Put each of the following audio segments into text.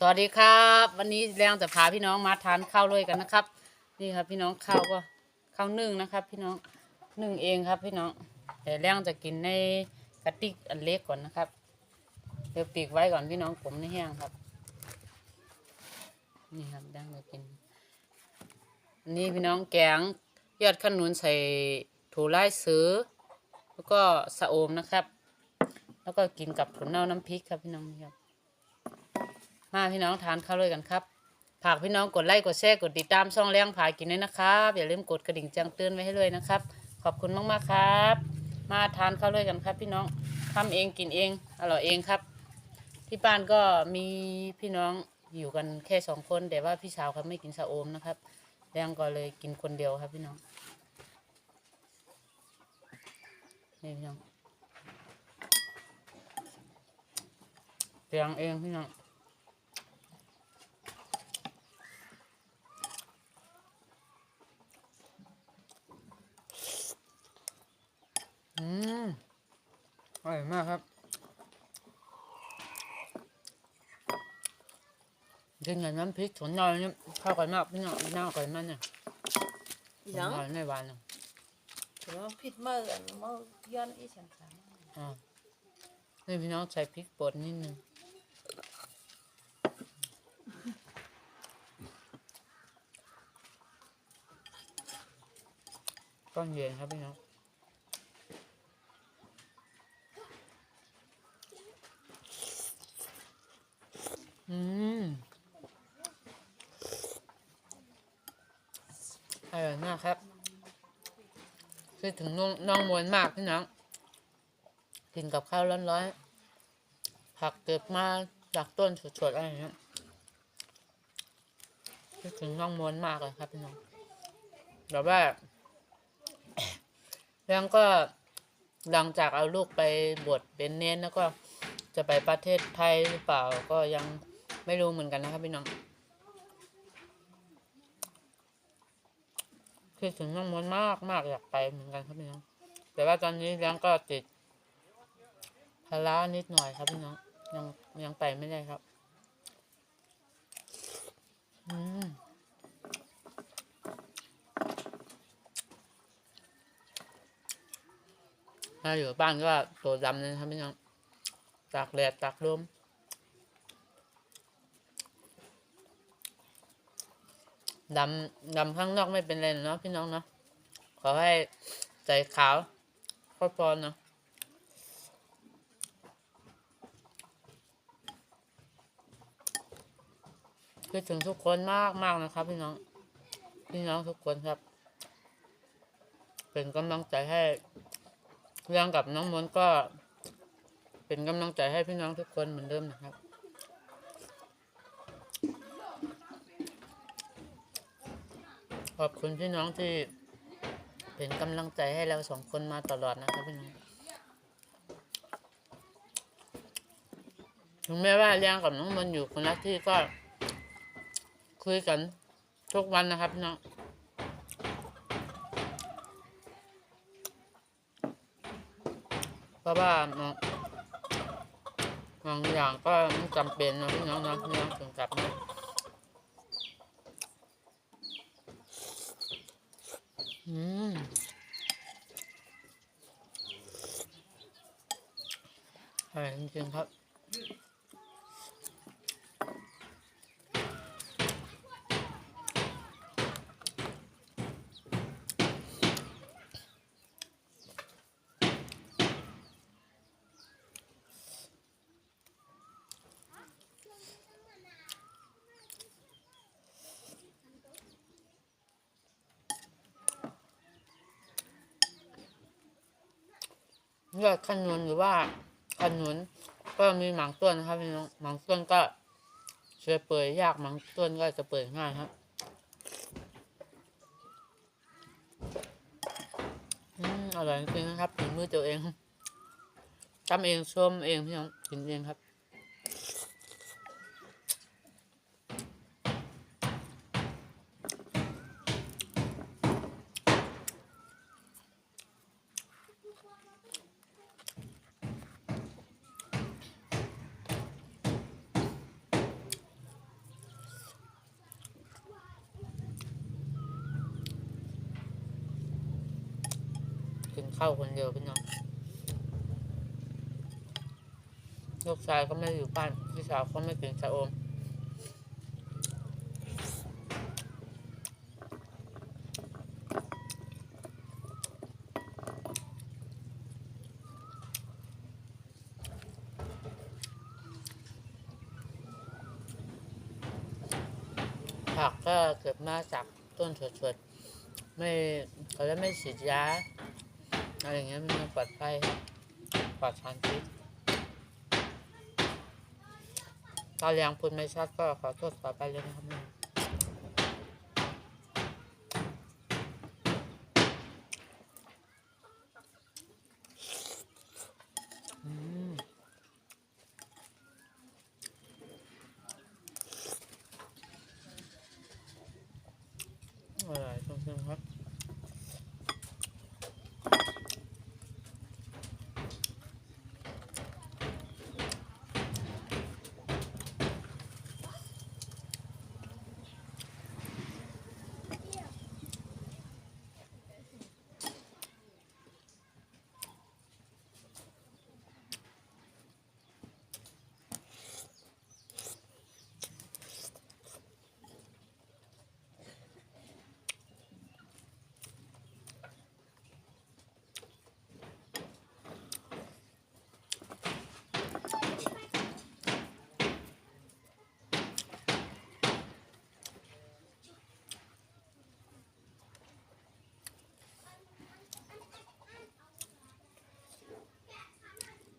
สวัสดีครับ วันนี้แรงจะพาพี่น้องมาทานข้าวด้วยกันนะครับ นี่ครับพี่น้องข้าวก็ข้าวนึ่งนะครับ พี่น้องนึ่งเองครับพี่น้องแต่แรงจะกินในกระติกอันเล็กก่อนนะครับเดี๋ยวปีกไว้ก่อนพี่น้องผมในแห้งครับ นี่ครับแรงจะกินนนี้พี่น้องแกงยอดขนุนใส่ถั่วไร้ซื้อ แล้วก็สะโอมนะครับ แล้วก็กินกับถั่วเน่าน้ำพริกครับพี่น้องนี่ครับ มาพี่น้องทานข้าวด้วยกันครับฝากพี่น้องกดไลค์กดแชร์กดติดตามช่องเลี้ยงผายกินด้วยนะครับอย่าลืมกดกระดิ่งแจ้งเตือนไว้ให้เลยนะครับ ขอบคุณมากๆครับ มาทานข้าวด้วยกันครับ พี่น้องทำเองกินเองอร่อยเองครับ ที่บ้านก็มีพี่น้องอยู่กันแค่สองคน แต่ว่าพี่สาวเขาไม่กินชะโอมนะครับแรงก็เลยกินคนเดียวครับพี่น้องนี่พี่น้องเลี้ยงเองพี่น้อง อืมอร่อยมากครับกินกับน้ำพริกถั่วน้อยนี่เข้ากันมากพี่น้องน่าอร่อยมากเนี่ยยังหวานไม่หวานเลยถือว่าผิดเมื่อกันเมื่อย้อนอีฉันสามอ่านี่พี่น้องใส่พริกป่นนิดนึงก้อนเย็นครับพี่น้อง อืมอร่อย มากครับคิดถึงน้องน้องมวลมากพี่น้อง กินกับข้าวร้อนๆ ผักเก็บมาจากต้นสดๆอะไรอย่างเงี้ยคิดถึงน้องมวลมากเลยครับพี่น้องแต่ว่าแล้วก็หลังจากเอาลูกไปบวชเป็นเน้นแล้วก็จะไปประเทศไทยหรือเปล่าก็ยังไม่รู้เหมือนกันนะครับพี่น้อง คิดถึงน้องมวลมากมากอยากไปเหมือนกันครับพี่น้อง แต่ว่าตอนนี้เลี้ยงก็ติดภาระนิดหน่อยครับพี่น้อง ยังยังไปไม่ได้ครับ อืมถ้าอยู่บ้านก็ตัวดำเลยครับพี่น้องตากแดดตากลม ดำดำข้างนอกไม่เป็นไรเนาะพี่น้องเนาะขอให้ใจขาวก็พอเนาะคิดถึงทุกคนมากมากนะครับ พี่น้อง พี่น้องทุกคนครับ เป็นกำลังใจให้เรื่องกับน้องมนก็ เป็นกำลังใจให้พี่น้องทุกคนเหมือนเดิมนะครับ ขอบคุณพี่น้องที่เป็นกำลังใจให้เราสองคนมาตลอดนะครับพี่น้องถึงแม้ว่าเลี้ยงกับน้องมันอยู่คนละที่ก็คุยกันทุกวันนะครับพี่น้องเพราะว่าบางบางอย่างก็จำเป็นนะพี่น้องนะพี่น้องถึงกับนะอืม อร่อยจริ งครับ ยอดขนุนหรือว่าขนุน ก็มีหมางต้นนะครับพี่น้องหมางต้นก็เชื่อเปื่อยยากหมางต้นก็จะเปื่อยง่ายครับอืมอร่อยจริงนะครับฝีมือตัวเองทำเองชมเองพี่น้องกินเองครับ ข้าคนเดียวพี่น้องลูกชายก็ไม่อยู่บ้านพี่สาวก็ไม่กินชะอมผักก็เกิดมาจากต้นสดๆไม่เขาจะไม่ฉีดยา อะไรอย่างเงี้ยมันปลอดภัยปลอดสารพิษถ้าเลี้ยงพูดไม่ชัดก็ขอโทษต่อไปเลยนะครับ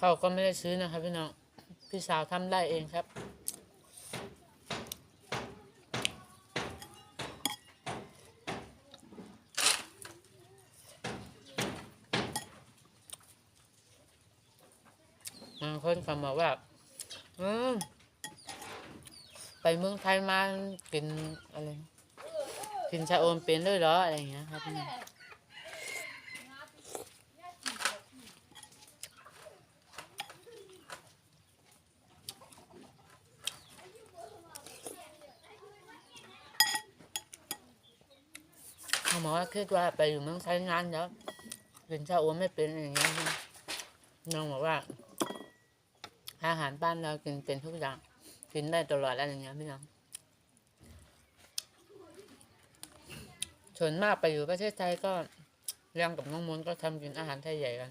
ขาก็ไม่ได้ซื้อนะครับพี่น้อง พี่สาวทำได้เองครับ บางคนเขาบอกว่า อืม ไปเมืองไทยมากินอะไร กินชาโอมเป็นด้วยเหรอ อะไรอย่างเงี้ยครับพี่น้อง หมอคิดว่าไปอยู่เมืองไทยนานแล้วกินชาโอมไม่เป็นอย่างเงี้ยน้องบอกว่า อาหารบ้านเรากินเป็นทุกอย่างกินได้ตลอดอะไรอย่างเงี้ยพี่น้องส่วนมากไปอยู่ประเทศไทยก็เรื่องกับน้องมนก็ทำกินอาหารไทยใหญ่กัน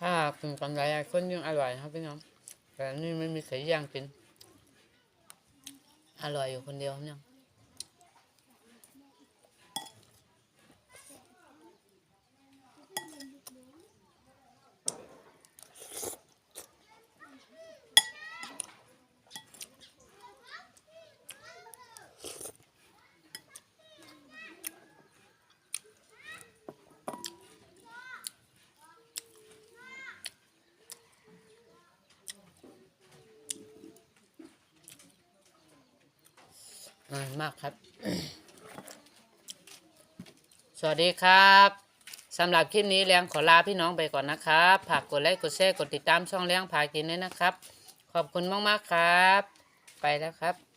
ถ้ากินกันหลายๆคนยิ่งอร่อยครับพี่น้องแต่นี่ไม่มีใครย่างกิน อร่อยอยู่คนเดียวครับเนี่ยอ อมากครับ สวัสดีครับสำหรับคลิปนี้แรงขอลาพี่น้องไปก่อนนะครับฝากกดไลค์กดแชร์กดติดตามช่องแรงพากินด้วยนะครับ ขอบคุณมากๆครับ ไปแล้วครับ